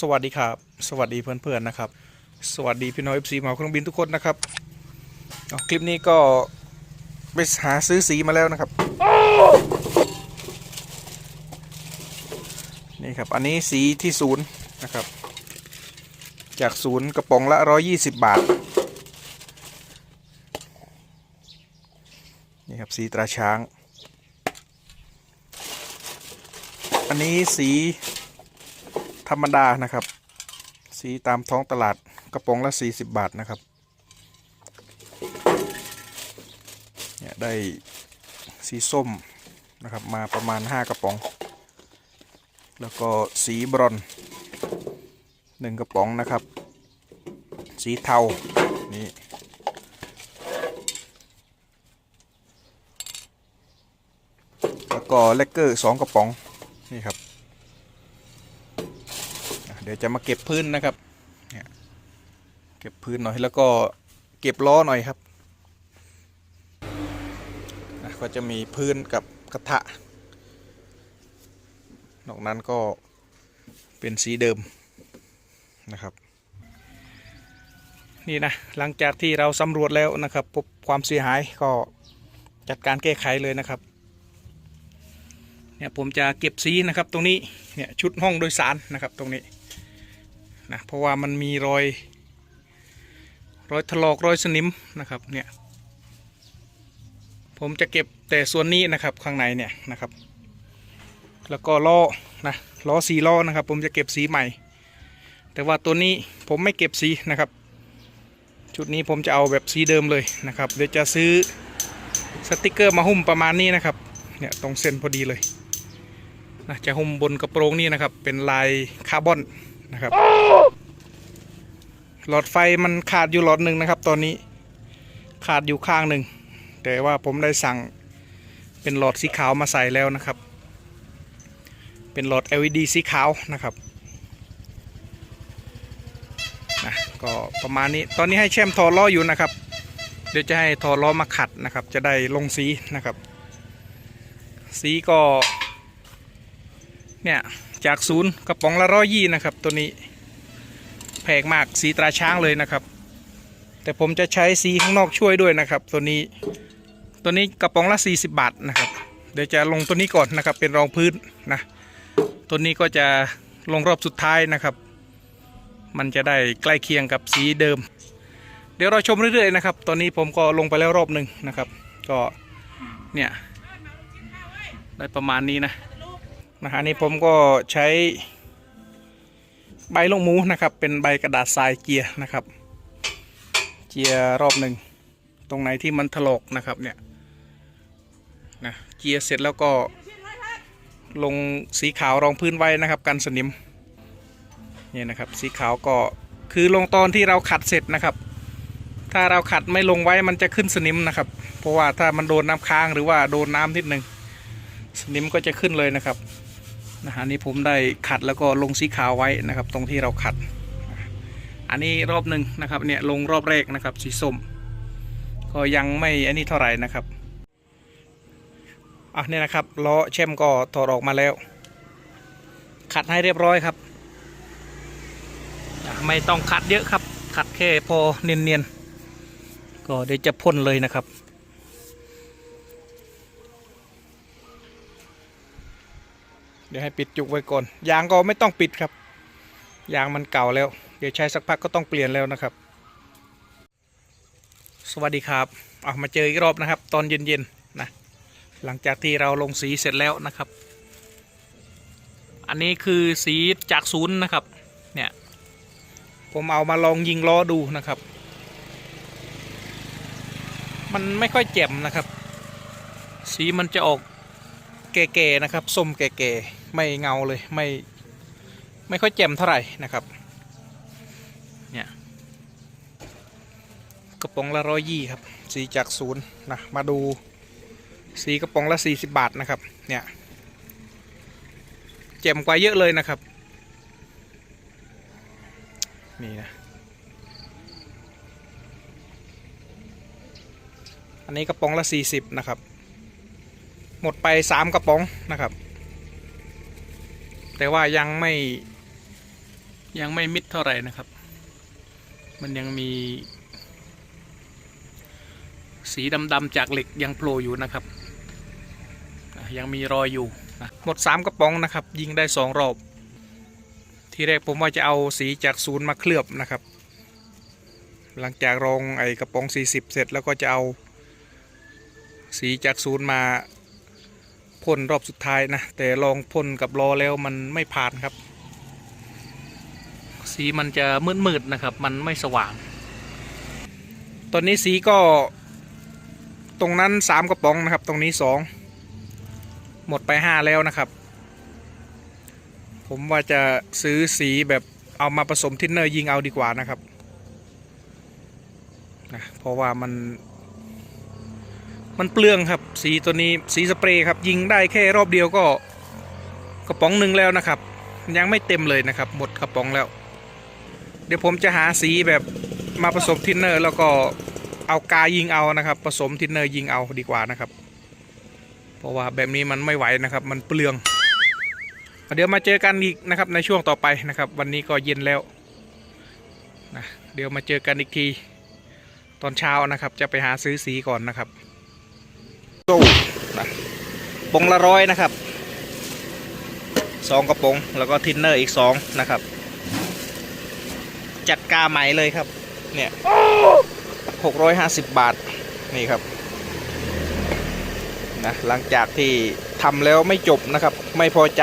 สวัสดีครับ สวัสดีเพื่อนๆนะครับ สวัสดีพี่น้องเอฟซีมาเครื่องบินทุกคนนะครับคลิปนี้ก็ไปหาซื้อสีมาแล้วนะครับ นี่ครับ อันนี้สีที่ศูนย์นะครับ จากศูนย์กระป๋องละ120บาท นี่ครับสีตราช้าง อันนี้สี ธรรมดานะครับ สีตามท้องตลาดกระป๋องละ 40 บาทนะครับเนี่ยได้สีส้มนะครับมาประมาณ 5 กระป๋อง แล้วก็สีบรอนหนึ่งกระป๋องนะครับ สีเทานี่แล้วก็เลกเกอร์สองกระป๋องนี่ครับ เดี๋ยวจะมาเก็บพื้นนะครับเนี่ยเก็บพื้นหน่อยแล้วก็เก็บล้อหน่อยครับก็จะมีพื้นกับกระทะ นอกนั้นก็เป็นสีเดิมนะครับ นี่นะหลังจากที่เราสำรวจแล้วนะครับพบความเสียหายก็จัดการแก้ไขเลยนะครับเนี่ยผมจะเก็บสีนะครับตรงนี้เนี่ยชุดห้องโดยสารนะครับตรงนี้ นะเพราะว่ามันมีรอย รอยถลอกรอยสนิมนะครับเนี่ยผมจะเก็บแต่ส่วนนี้นะครับข้างในเนี่ยนะครับ แล้วก็ล้อนะล้อสีล้อนะครับ ผมจะเก็บสีใหม่ แต่ว่าตัวนี้ผมไม่เก็บสีนะครับ ชุดนี้ผมจะเอาแบบสีเดิมเลยนะครับเดี๋ยวจะซื้อสติกเกอร์มาหุ้มประมาณนี้นะครับเนี่ยตรงเส้นพอดีเลยนะจะหุ้มบนกระโปรงนี่นะครับเป็นลายคาร์บอน นะครับ หลอดไฟมันขาดอยู่หลอดหนึ่งนะครับ ตอนนี้ขาดอยู่ข้างหนึ่งแต่ว่าผมได้สั่งเป็นหลอดสีขาวมาใส่แล้วนะครับ เป็นหลอด LED สีขาวนะครับนะก็ประมาณนี้ตอนนี้ให้แช่มถอล้ออยู่นะครับ เดี๋ยวจะให้ถอล้อมาขัดนะครับ จะได้ลงสีนะครับ สีก็เนี่ย จากศูนย์กระป๋องละร้อยยี่นะครับ ตัวนี้แพงมากสีตราช้างเลยนะครับ แต่ผมจะใช้สีข้างนอกช่วยด้วยนะครับ ตัวนี้ตัวนี้กระป๋องละ 40 บาทนะครับ เดี๋ยวจะลงตัวนี้ก่อนนะครับ เป็นรองพื้นนะตัวนี้ก็จะลงรอบสุดท้ายนะครับ มันจะได้ใกล้เคียงกับสีเดิม เดี๋ยวเราชมเรื่อยๆนะครับ ตอนนี้ผมก็ลงไปแล้วรอบหนึ่งนะครับ ก็เนี่ยได้ประมาณนี้นะ นะฮะนี่ผมก็ใช้ใบลงหมูนะครับ เป็นใบกระดาษทรายเจียร์นะครับเจียร์รอบหนึ่งตรงไหนที่มันถลอกนะครับเนี่ยนะเจียร์เสร็จแล้วก็ลงสีขาวรองพื้นไว้นะครับ กันสนิมเนี่ยนะครับสีขาวก็คือลงตอนที่เราขัดเสร็จนะครับ ถ้าเราขัดไม่ลงไว้มันจะขึ้นสนิมนะครับ เพราะว่าถ้ามันโดนน้ำค้างหรือว่าโดนน้ำนิดหนึ่งสนิมก็จะขึ้นเลยนะครับ นะฮะนี่ผมได้ขัดแล้วก็ลงสีขาวไว้นะครับ ตรงที่เราขัด อันนี้รอบหนึ่งนะครับเนี่ยลงรอบแรกนะครับสีส้ม ก็ยังไม่อันนี้เท่าไหร่นะครับอะเนี่ยนะครับล้อเช่มก็ถอดออกมาแล้ว ขัดให้เรียบร้อยครับ ไม่ต้องขัดเยอะครับ ขัดแค่พอเนียนๆก็เดี๋ยวจะพ่นเลยนะครับ ดี๋ยวให้ปิดจุกไว้ก่อน ยางก็ไม่ต้องปิดครับ ยางมันเก่าแล้ว เดี๋ยวใช้สักพักก็ต้องเปลี่ยนแล้วนะครับ สวัสดีครับเอามาเจออีกรอบนะครับ ตอนเย็นๆนะหลังจากที่เราลงสีเสร็จแล้วนะครับ อันนี้คือสีจากศูนย์นะครับ เนี่ย ผมเอามาลองยิงล้อดูนะครับ มันไม่ค่อยแจ่มนะครับ สีมันจะออก แก่ๆนะครับส้มแก่ๆไม่เงาเลยไม่ไม่ค่อยแจ่มเท่าไหร่นะครับเนี่ยกระป๋องละร้อยยี่ครับสีจากศูนย์นะมาดูสีกระป๋องละสี่สิบบาทนะครับเนี่ยแจ่มกว่าเยอะเลยนะครับนี่นะอันนี้กระป๋องละสี่สิบนะครับ มดไปสามกระป๋องนะครับ แต่ว่ายังไม่ยังไม่มิดเท่าไหร่นะครับ มันยังมี สีดำๆจากเหล็กยังโผล่อยู่นะครับ ยังมีรอยอยู่นะหมดสามกระป๋องนะครับ ยิงได้สองรอบ ที่แรกผมว่าจะเอาสีจากศูนย์มาเคลือบนะครับ หลังจากรองไอ้กระป๋อง 40 เสร็จแล้วก็จะเอาสีจากศูนย์มา พ่นรอบสุดท้ายนะ แต่ลองพ่นกับล้อแล้วมันไม่ผ่านครับ สีมันจะมืดๆนะครับ มันไม่สว่าง ตอนนี้สีก็ตรงนั้นสามกระป๋องนะครับ ตรงนี้สองหมดไปห้าแล้วนะครับ ผมว่าจะซื้อสีแบบเอามาผสมทินเนอร์ยิงเอาดีกว่านะครับนะเพราะว่ามัน มันเปลืองครับ สีตัวนี้สีสเปรย์ครับ ยิงได้แค่รอบเดียวก็กระป๋องหนึ่งแล้วนะครับ ยังไม่เต็มเลยนะครับ หมดกระป๋องแล้ว เดี๋ยวผมจะหาสีแบบมาผสมทินเนอร์ แล้วก็เอากายิงเอานะครับ ผสมทินเนอร์ยิงเอาดีกว่านะครับ เพราะว่าแบบนี้มันไม่ไหวนะครับ มันเปลือง เดี๋ยวมาเจอกันอีกนะครับในช่วงต่อไปนะครับ วันนี้ก็เย็นแล้วนะเดี๋ยวมาเจอกันอีกที ตอนเช้านะครับ จะไปหาซื้อสีก่อนนะครับ โซ่นะปงละร้อยนะครับสองกระปงแล้วก็ทินเนอร์อีกสองนะครับ จัดกาใหม่เลยครับ เนี่ยหกร้อยห้าสิบบาทนี่ครับนะหลังจากที่ทำแล้วไม่จบนะครับ ไม่พอใจ